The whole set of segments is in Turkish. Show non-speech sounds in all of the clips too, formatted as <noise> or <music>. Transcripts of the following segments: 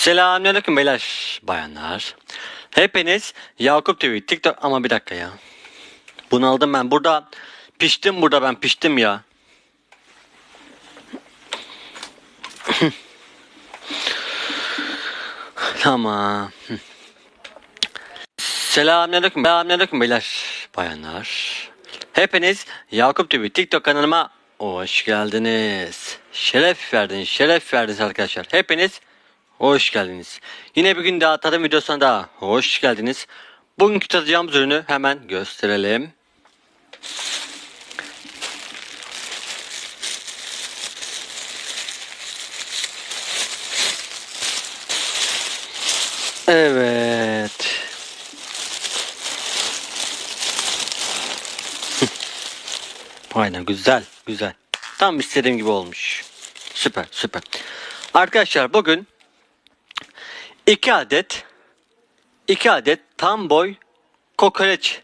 Selamünaleyküm beyler, bayanlar. Hepiniz Yakup TV, TikTok ama bir dakika ya. Bunu aldım ben. Burada piştim burada ben piştim ya. <laughs> tamam. Selamünaleyküm. Selamünaleyküm beyler, bayanlar. Hepiniz Yakup TV TikTok kanalıma hoş geldiniz. Şeref verdiniz, şeref verdiniz arkadaşlar. Hepiniz hoş geldiniz. Yine bir gün daha tadım videosuna daha hoş geldiniz. Bugünkü tadacağımız ürünü hemen gösterelim. Evet. Aynen güzel güzel. Tam istediğim gibi olmuş. Süper süper. Arkadaşlar bugün iki adet iki adet tam boy kokoreç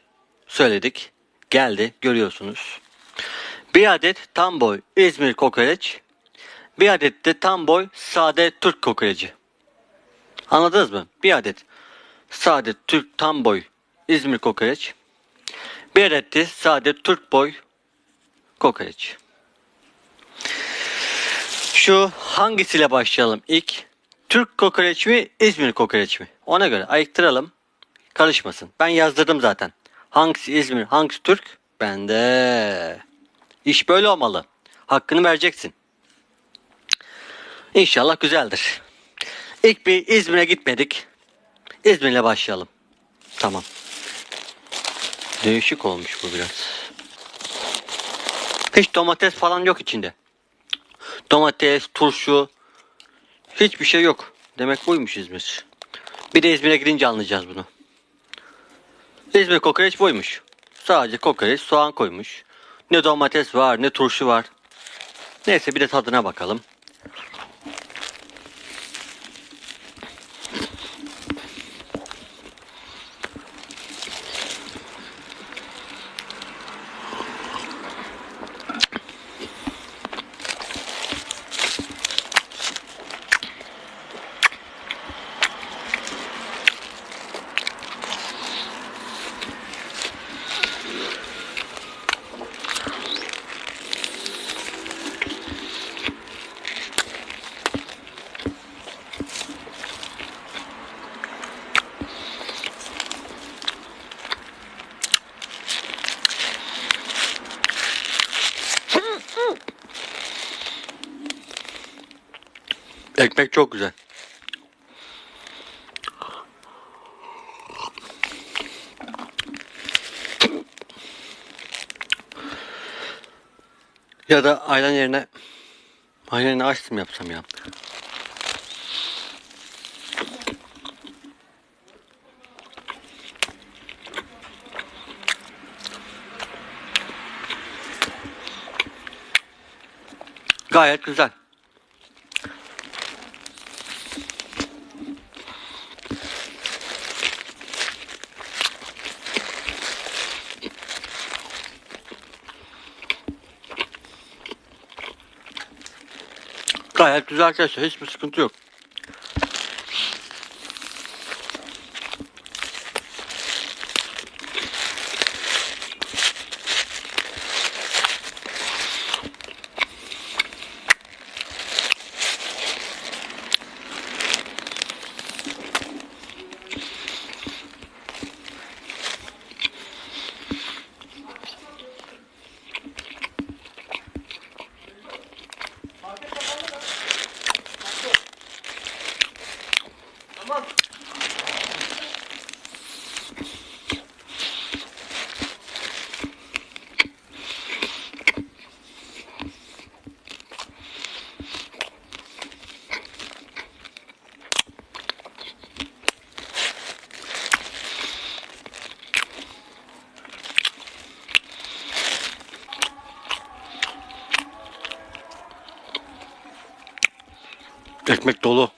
söyledik. Geldi görüyorsunuz. Bir adet tam boy İzmir kokoreç. Bir adet de tam boy sade Türk kokoreci. Anladınız mı? Bir adet sade Türk tam boy İzmir kokoreç. Bir adet de sade Türk boy kokoreç. Şu hangisiyle başlayalım ilk? Türk kokoreç mi İzmir kokoreç mi? Ona göre ayıktıralım. Karışmasın. Ben yazdırdım zaten. Hangisi İzmir hangisi Türk? Bende. İş böyle olmalı. Hakkını vereceksin. İnşallah güzeldir. İlk bir İzmir'e gitmedik. İzmir'le başlayalım. Tamam. Değişik olmuş bu biraz. Hiç domates falan yok içinde. Domates, turşu hiçbir şey yok. Demek buymuş İzmir. Bir de İzmir'e gidince anlayacağız bunu. İzmir kokoreç buymuş. Sadece kokoreç, soğan koymuş. Ne domates var, ne turşu var. Neyse bir de tadına bakalım. Ekmek çok güzel. Ya da ayran yerine ayran yerine açtım yapsam ya. Gayet güzel. Gayet güzel arkadaşlar. Hiçbir sıkıntı yok. Ekmek dolu.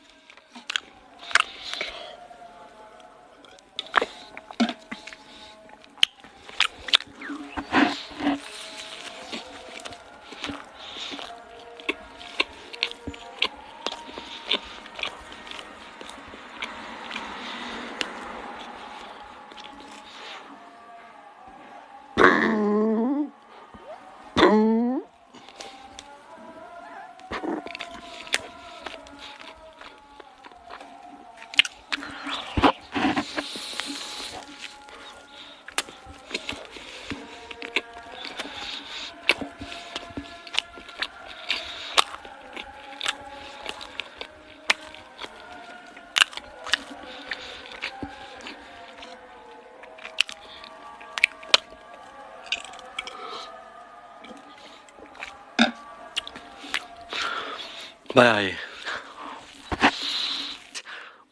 Bayağı iyi.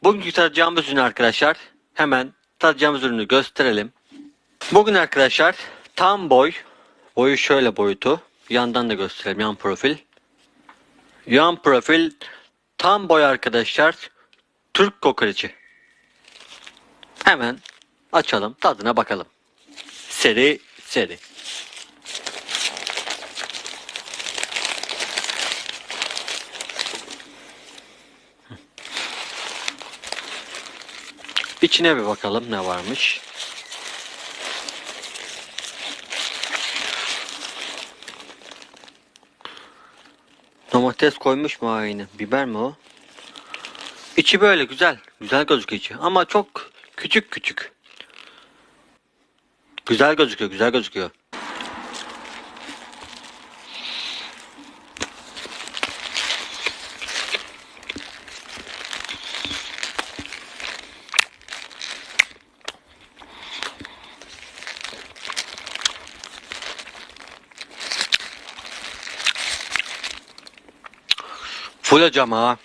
Bugünkü tadacağımız ürün arkadaşlar hemen tadacağımız ürünü gösterelim. Bugün arkadaşlar tam boy boyu şöyle boyutu yandan da gösterelim yan profil. Yan profil tam boy arkadaşlar Türk kokoreçi. Hemen açalım tadına bakalım. Seri seri. İçine bir bakalım ne varmış. Domates koymuş mu aynı? Biber mi o? İçi böyle güzel. Güzel gözüküyor içi. Ama çok küçük küçük. Güzel gözüküyor, güzel gözüküyor. Full hocam.